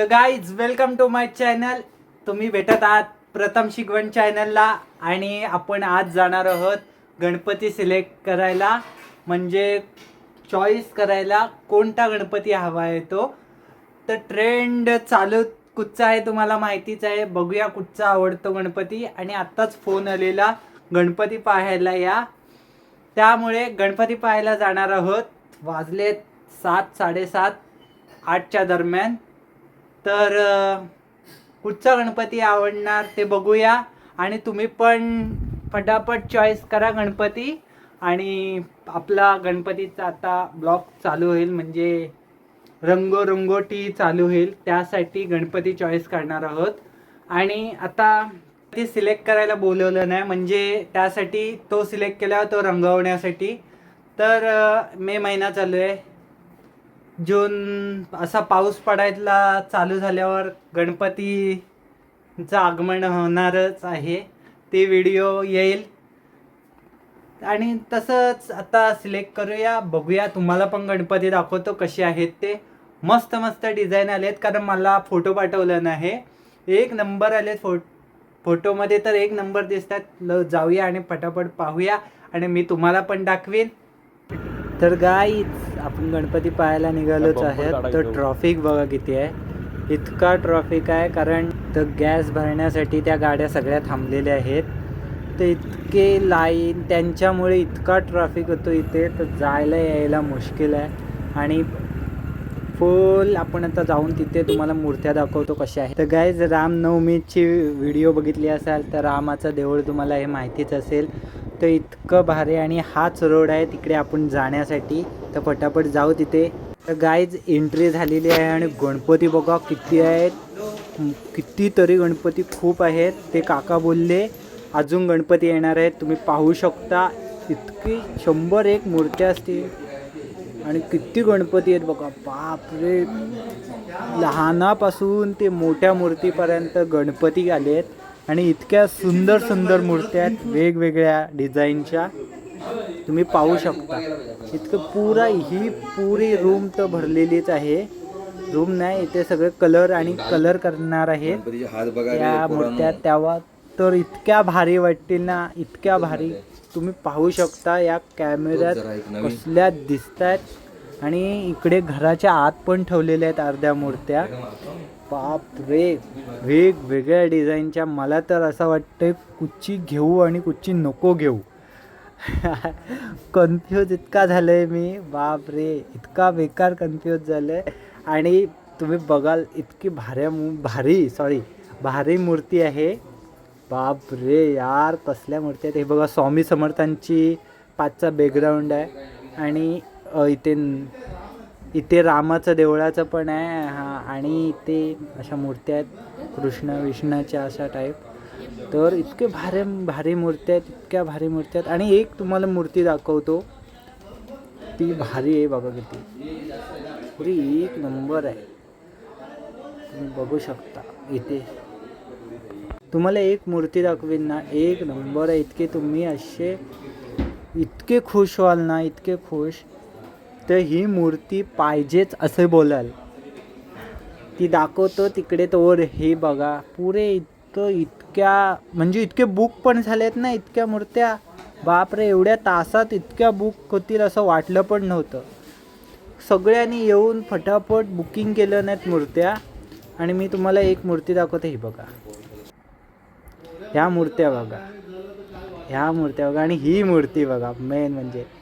तर guys welcome to my channel तुम्ही भेटत आहात प्रथम शिकवण चॅनलला आणि आपण आज जाणार आहोत गणपती सिलेक्ट करायला. म्हणजे चॉईस करायला कोणता गणपती हवा आहे तो. तर ट्रेंड चालू कुठचा आहे तुम्हाला माहितीच आहे. बघूया कुठचा आवडतो गणपती. आणि आत्ताच फोन आलेला गणपती पाहायला या. त्यामुळे गणपती पाहायला जाणार आहोत. वाजलेत सात साडेसात आठच्या दरम्यान. तर कुठचा गणपती आवडणार ते बघूया. आणि तुम्ही पण फटाफट चॉईस करा गणपती. आणि आपला गणपतीचा आता ब्लॉग चालू होईल म्हणजे रंगोरंगोटी चालू होईल. त्यासाठी गणपती चॉईस करणार आहोत. आणि आता ते सिलेक्ट करायला बोलवलं नाही म्हणजे त्यासाठी तो सिलेक्ट केला तो रंगवण्यासाठी. तर मे महिना चालू आहे. जून असा पाऊस पडायला चालू झाल्यावर गणपतीचं आगमन होणारच आहे. ते व्हिडिओ येईल. आणि तसंच आता सिलेक्ट करूया. बघूया. तुम्हाला पण गणपती दाखवतो कसे आहेत ते. मस्त मस्त डिझाईन आलेत. कारण मला फोटो पाठवला नाही. एक नंबर आले फो फोटोमध्ये तर एक नंबर दिसतात. ल जाऊया आणि पटापट पाहूया. आणि मी तुम्हाला पण दाखवीन. तर गाईच आपण गणपती पाहायला निघालोच आहे तर ट्रॉफिक बघा किती आहे. इतका ट्रॉफिक आहे कारण तर गॅस भरण्यासाठी त्या गाड्या सगळ्या थांबलेल्या आहेत. तर इतके लाईन त्यांच्यामुळे इतका ट्रॅफिक होतो इथे तर जायला यायला मुश्किल आहे. आणि फुल आपण आता जाऊन तिथे तुम्हाला मूर्त्या दाखवतो कशा आहेत. तर गायज रामनवमीची व्हिडिओ बघितली असाल तर रामाचं देऊळ तुम्हाला हे माहितीच असेल. तर इतकं भारी आणि हाच रोड आहे तिकडे आपण जाण्यासाठी. तर पटापट जाऊ तिथे. तर गायज एंट्री झालेली आहे आणि गणपती बघा किती आहेत. कितीतरी गणपती खूप आहेत. ते काका बोलले अजून गणपती येणार आहेत. तुम्ही पाहू शकता. इतकी शंभर एक मूर्त्या असतील. आणि किती गणपती आहेत बघा. बापरे. लहानापासून ते मोठ्या मूर्तीपर्यंत गणपती आले आहेत आणि इतक्या सुंदर सुंदर मूर्त्या आहेत. वेगवेगळ्या डिझाईनच्या. तुम्ही पाहू शकता. इतकं पुरा ही पुरी रूम तर भरलेलीच आहे. रूम नाही इथे सगळे कलर आणि कलर करणार रे त्या. मूर्त्या तेव्हा तर इतक्या भारी वाटतील ना इतक्या भारी. तुम्ही पाहू शकता या कॅमेऱ्यात कसल्या दिसत आहेत आणि इकडे घराच्या आत पण ठेवलेल्या आहेत अर्ध्या मूर्त्या. बाप रे वेगवेगळ्या डिझाईनच्या. मला तर असं वाटतं कुच्ची घेऊ आणि कुच्ची नको घेऊ. कन्फ्यूज इतका झालं आहे मी. बाप रे इतका बेकार कन्फ्यूज आहे आणि तुम्ही बघाल इतकी भाऱ्या मू भारी सॉरी भारी मूर्ती आहे. बाप रे यार कसल्या मूर्ती आहेत. हे बघा स्वामी समर्थांची पाचचा बॅकग्राऊंड आहे. आणि इथे इथे रामाचं देवळाचं पण आहे हा आणि इथे अशा मूर्त्या आहेत कृष्ण विष्णाच्या अशा टाईप तर इतके भारी भारी मूर्त्या आहेत इतक्या भारी मूर्त्या आहेत. आणि एक तुम्हाला मूर्ती दाखवतो. ती भारी आहे बघा किती. पुरी एक नंबर आहे. तुम्ही बघू शकता इथे. तुम्हाला एक मूर्ती दाखवीन ना एक नंबर आहे. इतके तुम्ही असे इतके खुश व्हाल ना इतके खुश. तर ही मूर्ती पाहिजेच असे बोलाल. ती दाखवतो तिकडे तोवर हे बघा पुरे इतकं इतक्या म्हणजे इतके बुक पण झालेत ना इतक्या मूर्त्या. बापरे एवढ्या तासात इतक्या बुक होतील असं वाटलं पण नव्हतं. सगळ्यांनी येऊन फटाफट बुकिंग केलं नाहीत मूर्त्या. आणि मी तुम्हाला एक मूर्ती दाखवते ही बघा. ह्या मूर्त्या बघा. ह्या मूर्त्या बघा आणि ही मूर्ती बघा मेन म्हणजे.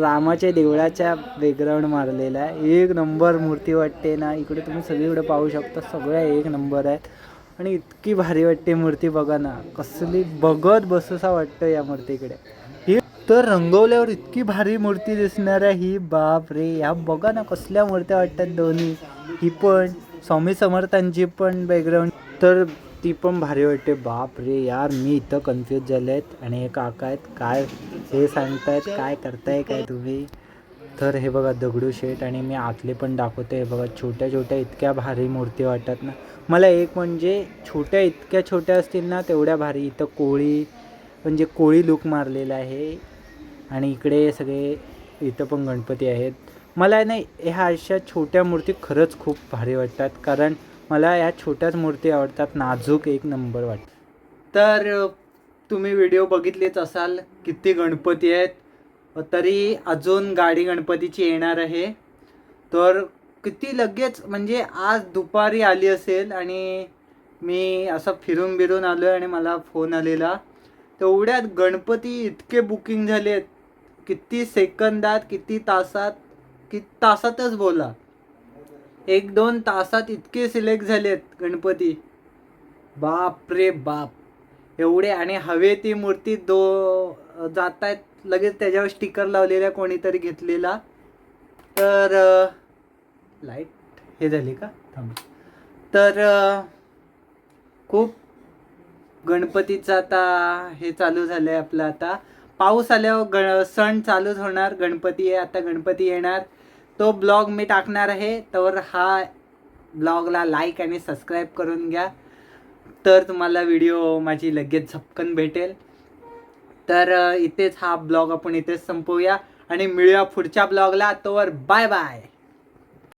रामाच्या देवळाच्या बॅकग्राऊंड मारलेला आहे. एक नंबर मूर्ती वाटते ना इकडे तुम्ही सगळीकडे पाहू शकता सगळ्या एक नंबर आहेत. आणि इतकी भारी वाटते मूर्ती बघा ना कसली बघत बसूसा वाटतं या मूर्तीकडे. ही तर रंगवल्यावर इतकी भारी मूर्ती दिसणार आहे ही बाप रे. ह्या बघा ना कसल्या मूर्त्या वाटतात दोन्ही. ही पण स्वामी समर्थांची पण बॅकग्राऊंड तर ती पण भारी वाटते. बाप रे यार मी इथं कन्फ्यूज झाले आहेत आणि हे काका आहेत काय हे सांगतायत काय करताय काय तुम्ही? तर हे बघा दगडूशेठ आणि मी आतले पण दाखवते हे बघा छोट्या छोट्या इतक्या भारी मूर्ती वाटतात ना. मला एक म्हणजे छोट्या इतक्या छोट्या असतील ना तेवढ्या भारी. इथं कोळी म्हणजे कोळी लूक मारलेला आहे. आणि इकडे सगळे इथं पण गणपती आहेत. मला नाही ह्या अशा छोट्या मूर्ती खरंच खूप भारी वाटतात. कारण मला या छोट्याच मूर्ती आवडतात नाजूक एक नंबर वाटत. तर तुम्ही व्हिडिओ बघितलेच असाल किती गणपती आहेत. तरी अजून गाडी गणपतीची येणार आहे. तर किती लगेच म्हणजे आज दुपारी आली असेल आणि मी असं फिरून बिरून आलो आहे आणि मला फोन आलेला. तेवढ्यात गणपती इतके बुकिंग झाले आहेत किती सेकंदात किती तासात किती तासातच बोला. एक दोन तासात इतके सिलेक्ट झालेत गणपती. बाप रे बाप. एवढे आणि हवे ती मूर्ती दो जात आहेत लगेच त्याच्यावर स्टिकर लावलेला कोणीतरी घेतलेला. तर लाइट हे झाली का? थांब. तर खूप गणपतीचं आता हे चालू झालं आहे आपलं आता. पाऊस आल्यावर गण सण चालूच होणार. गणपती आहे आता गणपती येणार. तो ब्लॉग मी टाकणार आहे तर हा ब्लॉगला लाईक आणि सबस्क्राईब करून घ्या. तर तुम्हाला व्हिडिओ माझी लगेच झपकन भेटेल. तर इथेच हा ब्लॉग आपण इथेच संपवूया आणि मिळूया पुढच्या ब्लॉगला. तोवर बाय बाय